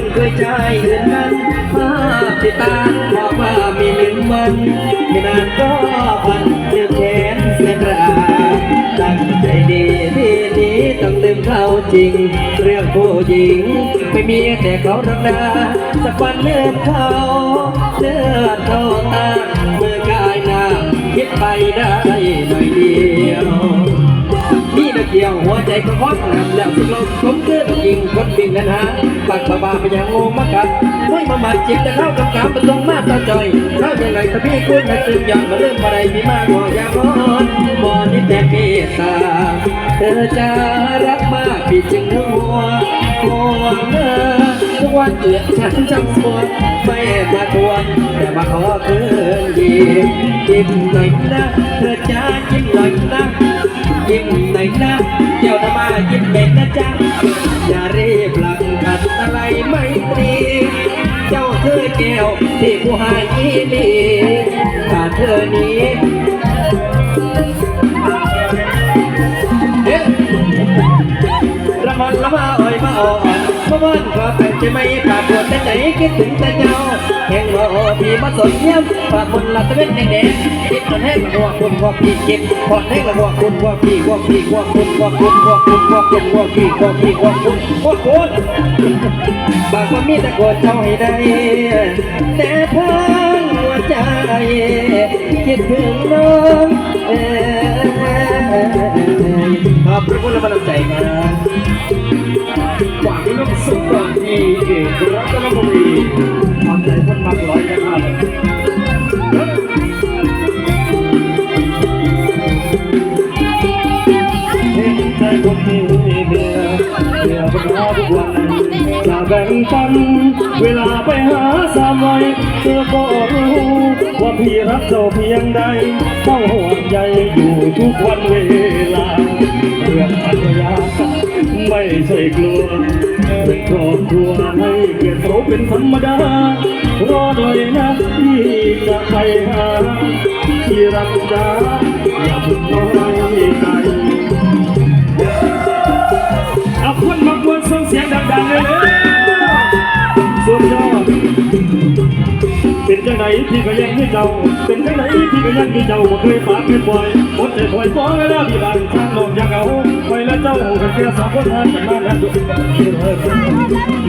งเห็นเคยใจเห็นนั้นภาพที่ตาบอกว่ามีหนึ่งวันไม่นานก็พันเดือแขนเสียราตั้งใจดีที่นี้ต้องลืมเขาจริง เรื่องผู้หญิง ไม่มีแต่เขาธรักดาสักวันเลืมเขาเลือดเขาตาเมื่อกายหน้าคิดไปได้หน่อยเดียวนี่นะเกี่ยวหัวใจก็ฮอตนำแล้วสิลมผมเกิด ยิงคนบินนั้นฮะปากบาบาไปยังงงมากัดไม่มามาจิบแต่เข้ากำกับประตรงมาตาจอยเข้าอย่างไรถ้าพี่คุณนะตื่นอย่างมาเริ่มอะไรมีมากกว่าอย่างร้อนบอนี่แต่เมตตาเธอจะรักมากพี่จึงหัวห่วเธอทุกวันเตือนฉันจำสวดไม่มาทวงแต่มาขอคืนดียิ้มหน่อยนะเธอจะยิ้มหน่อยนะยิ้ม ยนะเจ้าทำมายิ้มเด็กนะจ๊ะอย่ารีบหลังกัดอะไรไม่ตรีเจ้าเธอแก้วที่ผู้หายอีนีถ้าเธอนี้เอ๊ะระมัดระมาอ่อยมาอ่อนมาบ้านก็ จะไม่ปากปวดแต่ใจคิดถึงแต่เจ้าแห่งรอพี่มาสดเยี่ยมปากคนละตะเวนแดงๆคิดมันแห้งหัวคุณพวกพี่เจ็บพอดแห้งละหัวคุณพวกพี่พวกพี่พวคุณพวคุณพวกคุณพวกคุณพวพี่พวกพี่พวคุณพวคุณบางคนมีแต่กดเจ้าให้ได้แต่ทางหัวใจคิดถึงน้องเอ้ยขอบคุณและกำลังใจค รับหวังน้ำสุปราณีเอกรัตนบุรีทำใจคนมักร้อยนครับเห็นใจคนมีเบื่อเบื่อปัญหาทุกวันจะแบ่งปันเวลาไปหาสามวัยเธอก็รู้ ว่าพี่รักเจ้าเพียงใดต้องห่วงใยอยู่ทุกวันเวลาเรื่องอัญญาไม่ใช่กลัวเป็นครอบครัวให้เกียรติเขาเป็นธรรมดารอหน่อยนะพี่จะไปหาที่รักจ้าอย่าเพิ่งน้อยใจเอาคนมากวนส่งเสียงดังๆเลยสุดยอด เป็นจังไหนที่ก็ยังให้เจ้า เป็นจังไหนที่ก็ยังให้เจ้าบ่เคยฝากเงินบ่อยอดใจคอยฟ้องแล้วที่บ้านข้างนอกยังเอาไปแล้วเจ้ากันแค่สองคนทานกันมาแล้ว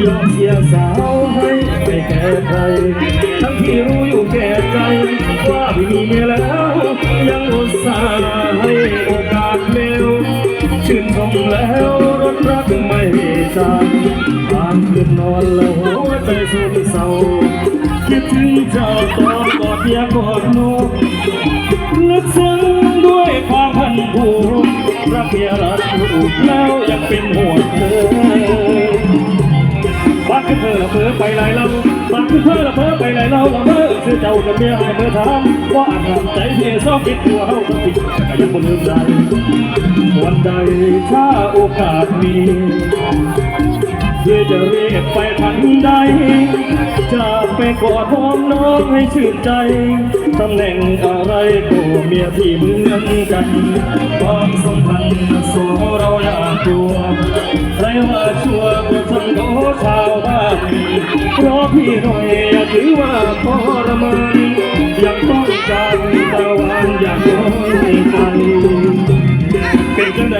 ยอมเสียสาวให้ไม่แก่ใครทั้งที่รู้อยู่แก่ใจว่าไม่มีเมียแล้ว ยังอุตส่าห์ให้โอกาสเร็วชื่นชมแล้วรถรักไม่จางตามคืนนอนแล้วหัวใจสุดเศร้า คิดถึงเจ้าตอนกอดเพียกอดนกลึกซึ้งด้วยความพันผูกรักเพียรักลูกแล้วยังเป็นห่วงเธอบักขึ้นเธอละเพ้อไปไหลเราบักขึ้นเธอละเพ้อไปไหลเราละเพ้อคือเจ้ากับเมียให้เมื่อถามว่าอาหารใจเพียซอกคิดตัวเฮาติดแต่ยังบ่ลืมใจวันใดถ้าโอกาสมีเพื่อจะเรียกไปทันใด กอดหอมน้องให้ชื่นใจ ตำแหน่งอะไรก็เมียพี่เหมือนกันความสัมพันธ์สองเราอยางตัวใครว่าชัวร์ก็ทั้งโตชาวบ้านเพราะพี่หน่อยอย่าถือว่าทรมานยังต้องการตะวันอย่างน้อยใจเป็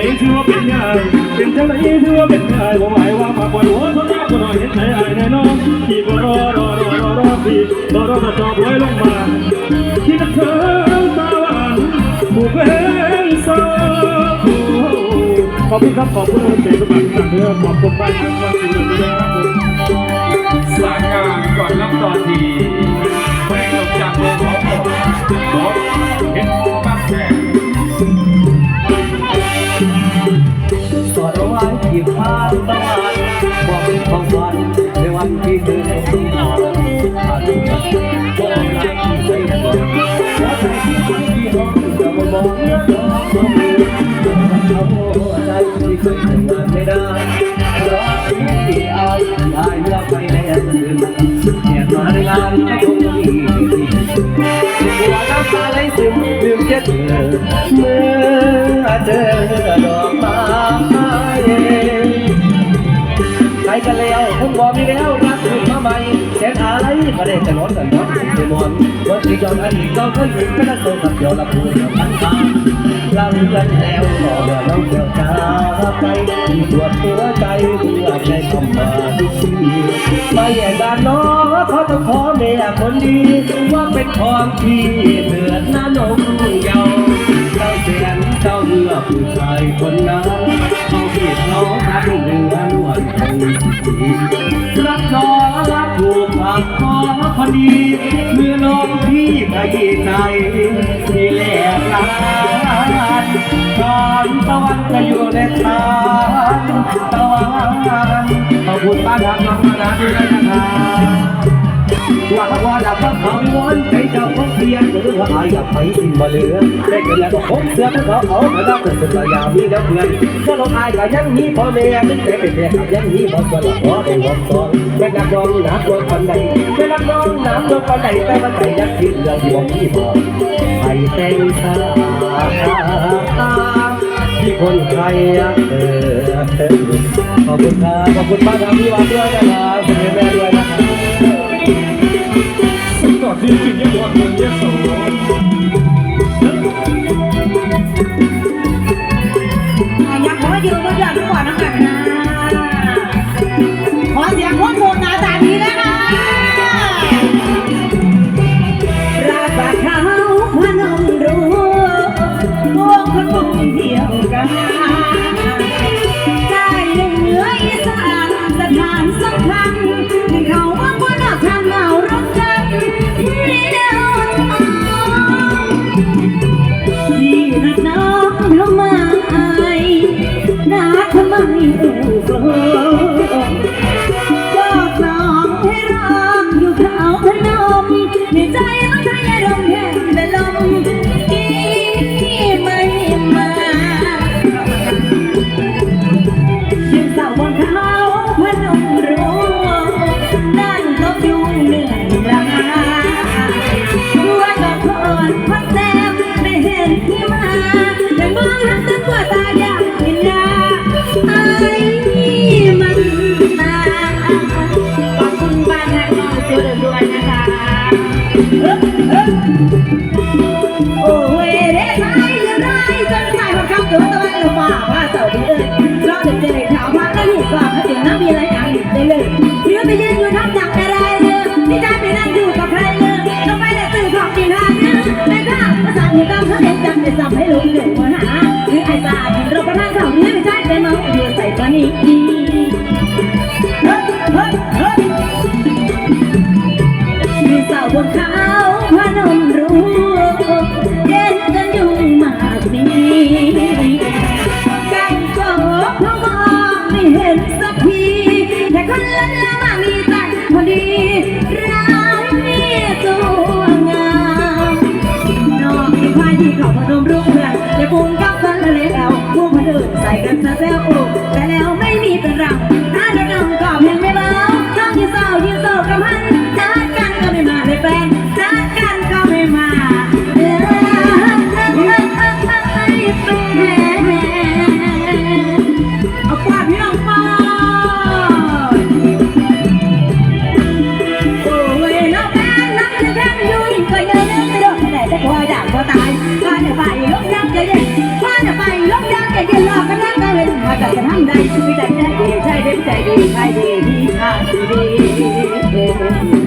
นจังไหนถือว่าเป็นง่ายเป็นจังไหนถือว่าเป็นง่ายว่าหมายว่ามาปวดหัวทนรักคนหน่อยเห็นใจอายแน่นอนพี่ก็รอรอรอรอรอพี่รอรอจะจอบไว้ลงมาคิดถึงตาหวานผู้เป็นสาวขอบคุณครับขอบคุณทุกท่านทุกท่านเด้อขอบคุณมากครับขอบคุณครับสายงานก่อนรับตอนดี เมื่อเจอดอกไม้ใครกันแล้วคงบอกมีแล้วรักคุณมาใหม่ แสนอะไรมาได้จะนอนกันนอนเป็นมอนวันที่ย้อนอดีตเราเคยเห็นเป็นโซ่กับเดียวละพูดกับพันตารังกันแล้วต่อเมื่อน้องเดียวตาไปที่ปวดหัวใจเพื่อใช้คำมาทุกทีไม่แย่งกันน้องเขาต้องขอแม่คนดีว่าเป็นของที่เถิดน้านงเยาเราเสียนเจ้าเมื่อผู้ชายคนนั้นเขาผิดน้องทักเรือนวันคงดีรักน้องรักถูกผักขอพอดีเมื่อน้องพี่ไปใจที่แหลกลานตอนตะวันจะอยู่ในทาตะวันขอบคุณป้าดำน้องมานาด้วยนะครับ ว่าถ้าว่าดับว่าเขาไม่วนใจจ้าของเสียงหรือว่าอายกับไปสิมาเหลือได้เกิดแล้วก็พบเสือทั้งเขาเอามาดับเป็นสุดยามีแล้วเพื่อนก็ลงอายกับยังมีพ่อแม่นึกแต่เป็นแม่กับยังมีบ่สละหัวเป็นหัวซองเป็นนักร้องนักตัวปันใดเป็นนักร้องนักตัวปันใดแต่มันใจยักษ์คิดเรื่องที่ว่ามีบ่ให้แต่งตาที่คนไทยเออขอบคุณครับขอบคุณป้าทำที่วัดด้วยนะครับคุณแม่ด้วยนะครับ อนที่จริงยังบอกเมืองยโสอยากขอยืมรถยนต์ทุกคนนะคะนะขอเสียงคนโหดหนาตาดีนะคะราคาเขาพนมรู้พวกคนคงเดียวกันได้เหนืออีสานสถานสำคัญ โอ้ยเด้สายเรื่อไรจนสายหัวคำตัวตะวันลงมาว่าเสาดีเอ้ยรอเด็กเด็กขาวพักแล้วหินกว่าเขาเดี๋ยวน้ำมีอะไรอย่างอีกได้เลยเรือไปยืนอยู่ทับจักอะไรเลยที่ได้ไปนั่งอยู่กับใครเลยต้องไปแต่ตื่นของกินทานเนี่ยแต่ข้าภาษาที่ต้องเขาเองจำได้จำให้รู้เรื่งว่าหาหรือไอ้ตาเราประทานเขาเนี่ยไม่ใช่ไปเมาอยู่ใส่ปานี้เจากจะทำได้ช่วยใจใจดีใ